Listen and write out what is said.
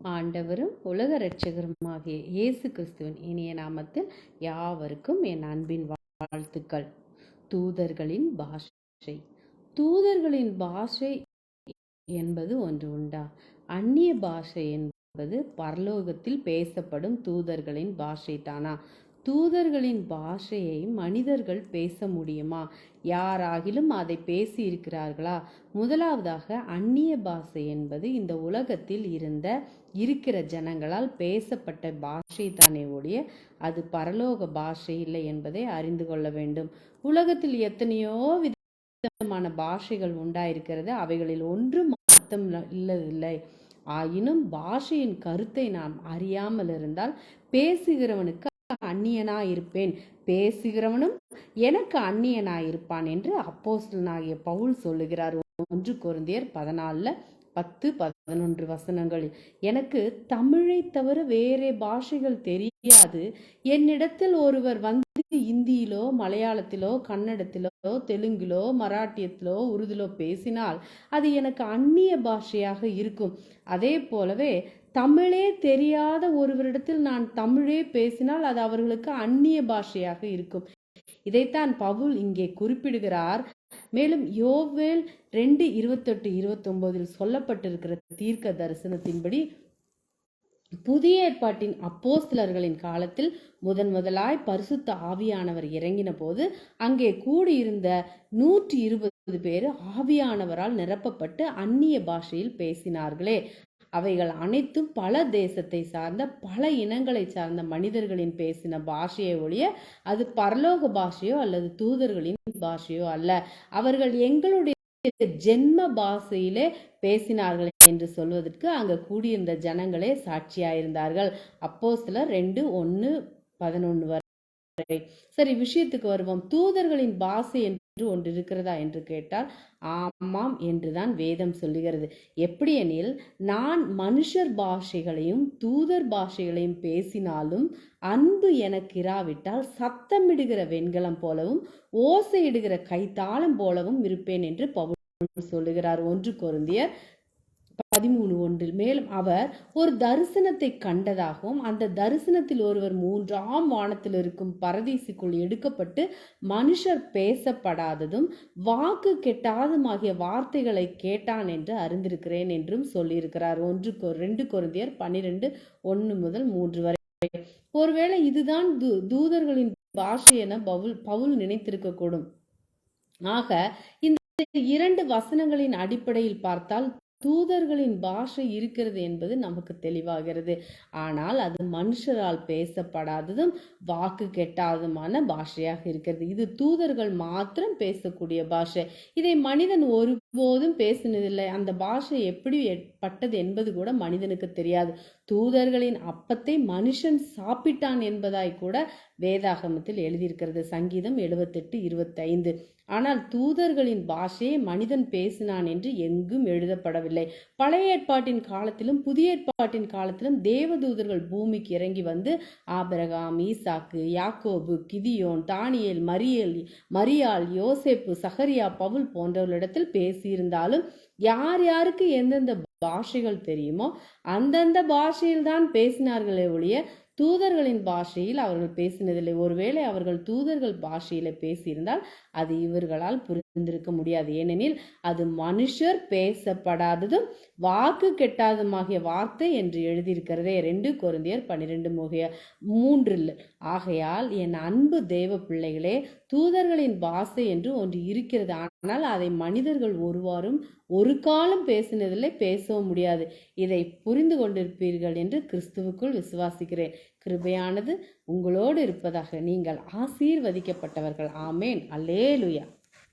ஆண்டவரும் உலக இரட்சகருமாகிய இயேசு கிறிஸ்துவின் இனிய நாமத்தில் யாவருக்கும் என் அன்பின் வாழ்த்துக்கள். தூதர்களின் பாஷை. தூதர்களின் பாஷை என்பது ஒன்று உண்டா? அந்நிய பாஷை என்பது பரலோகத்தில் பேசப்படும் தூதர்களின் பாஷை தானா தூதர்களின் பாஷையை மனிதர்கள் பேச முடியுமா? யாராகிலும் அதை பேசி இருக்கிறார்களா முதலாவதாக அந்நிய பாஷை என்பது இந்த உலகத்தில் இருந்த இருக்கிற ஜனங்களால் பேசப்பட்ட பாஷை தானே ஒழிய அது பரலோக பாஷை இல்லை என்பதை அறிந்து கொள்ள வேண்டும். உலகத்தில் எத்தனையோ விதமான பாஷைகள் உண்டாயிருக்கிறது. அவைகளில் ஒன்றும் அர்த்தம் இல்லதில்லை. ஆயினும் பாஷையின் கருத்தை நாம் அறியாமல் இருந்தால் பேசுகிறவனுக்கு அந்நியனாயிருப்பேன். பேசுகிறவனும் எனக்கு அந்நியனாயிருப்பான் என்று அப்போஸ்டனாகிய பவுல் சொல்லுகிறார். ஒன்று குருந்தியர் பதினாலில் பத்து பதினொன்று வசனங்கள் எனக்கு தமிழை தவிர வேறே பாஷைகள் தெரியாது. என்னிடத்தில் ஒருவர் வந்து இந்தியிலோ மலையாளத்திலோ கன்னடத்திலோ தெலுங்கிலோ மராட்டியத்திலோ உருதிலோ பேசினால் அது எனக்கு அந்நிய பாஷையாக இருக்கும். அதே போலவே தமிழே தெரியாத ஒருவரிடத்தில் நான் தமிழே பேசினால் அது அவர்களுக்கு அந்நிய பாஷையாக இருக்கும். இதைத்தான் பவுல் இங்கே குறிப்பிடுகிறார். மேலும் யோவேல் ரெண்டு இருபத்தெட்டு இருபத்தொன்பதில் சொல்லப்பட்டிருக்கிற தீர்க்க தரிசனத்தின்படி புதிய ஏற்பாட்டின் அப்போஸ்தலர்களின் காலத்தில் முதன் முதலாய் பரிசுத்த ஆவியானவர் இறங்கின போது அங்கே கூடியிருந்த நூற்றி இருபது பேர் ஆவியானவரால் நிரப்பப்பட்டு அந்நிய பாஷையில் பேசினார்களே. அவைகள் அனைத்தும் பல தேசத்தை சார்ந்த பல இனங்களை சார்ந்த மனிதர்களின் பேசின பாஷையை ஒழிய அது பரலோக பாஷையோ அல்லது தூதர்களின் பாஷையோ அல்ல. அவர்கள் எங்களுடைய ஜென்ம பாஷையிலே பேசினார்கள் என்று சொல்வதற்கு அங்கு கூடியிருந்த ஜனங்களே சாட்சியாயிருந்தார்கள். அப்போ சில ரெண்டு ஒன்னு பதினொன்று வரை. சரி விஷயத்துக்கு வருவோம். தூதர்களின் பாஷை என்று ஒன்று இருக்கிறதா என்று கேட்டால் ஆமாம் என்றுதான் வேதம் சொல்லுகிறது. எப்படி எனில் நான் மனுஷர் பாஷைகளையும் தூதர் பாஷைகளையும் பேசினாலும் அன்பு எனக்கு இராவிட்டால் சத்தமிடுகிற வெண்கலம் போலவும் ஓசையிடுகிற கைத்தாளம் போலவும் இருப்பேன் என்று பவுல் சொல்லுகிறார். ஒன்று கொருந்தியர் பதிமூணு ஒன்றில் மேலும் அவர் ஒரு தரிசனத்தை கண்டதாகவும் அந்த தரிசனத்தில் ஒருவர் மூன்றாம் வானத்தில் இருக்கும் பரதீசிக்குள் எடுக்கப்பட்டு மனுஷர் பேசப்படாததும் வாக்கு கெட்டாதுமாகிய வார்த்தைகளை கேட்டான் என்று அறிந்திருக்கிறேன் என்றும் சொல்லியிருக்கிறார். ஒன்று ரெண்டு குருந்தியர் பன்னிரெண்டு ஒன்று முதல் மூன்று வரை. ஒருவேளை இதுதான் தூதர்களின் பாஷை என பவுல் பவுல் நினைத்திருக்கக்கூடும். ஆக இந்த இரண்டு வசனங்களின் அடிப்படையில் பார்த்தால் தூதர்களின் பாஷை இருக்கிறது என்பது நமக்கு தெளிவாகிறது. ஆனால் அது மனுஷரால் பேசப்படாததும் வாக்கு கெட்டாததுமான பாஷையாக இருக்கிறது. இது தூதர்கள் மாத்திரம் பேசக்கூடிய பாஷை. இதை மனிதன் ஒருபோதும் பேசினதில்லை. அந்த பாஷை எப்படி பட்டது என்பது கூட மனிதனுக்கு தெரியாது. தூதர்களின் அப்பத்தை மனுஷன் சாப்பிட்டான் என்பதாய் கூட வேதாகமத்தில் எழுதியிருக்கிறது. சங்கீதம் எழுபத்தெட்டு இருபத்தைந்து. ஆனால் தூதர்களின் பாஷையை மனிதன் பேசினான் என்று எங்கும் எழுதப்படவில்லை. பழைய ஏற்பாட்டின் காலத்திலும் புதிய ஏற்பாட்டின் காலத்திலும் தேவதூதர்கள் பூமிக்கு இறங்கி வந்து ஆபரகாம் ஈசாக்கு யாக்கோபு கிதியோன் தானியல் மரியல் மரியாள் யோசேப்பு சஹரியா பவுல் போன்றவர்களிடத்தில் பேசியிருந்தாலும் யார் யாருக்கு எந்தெந்த பாஷைகள் தெரியுமோ அந்தந்த பாஷையில் பேசினார்களே ஒழிய தூதர்களின் பாஷையில் அவர்கள் பேசினதில்லை. ஒருவேளை அவர்கள் தூதர்கள் பாஷையில் பேசியிருந்தால் அது இவர்களால் புரி இருந்திருக்க முடியாது. ஏனெனில் அது மனுஷர் பேசப்படாததும் வாக்கு கெட்டாததுமாகிய வார்த்தை என்று எழுதியிருக்கிறதே ரெண்டு குருந்தியர் பன்னிரெண்டு முகைய மூன்றில். ஆகையால் என் அன்பு தெய்வ பிள்ளைகளே தூதர்களின் பாசை என்று ஒன்று இருக்கிறது. ஆனால் அதை மனிதர்கள் ஒருவாரும் ஒரு காலம் பேசினதில்லை பேசவும் முடியாது. இதை புரிந்து கொண்டிருப்பீர்கள் என்று கிறிஸ்துவுக்குள் விசுவாசிக்கிறேன். கிருபையானது உங்களோடு இருப்பதாக நீங்கள் ஆசீர்வதிக்கப்பட்டவர்கள். ஆமேன். அல்லேலுயா.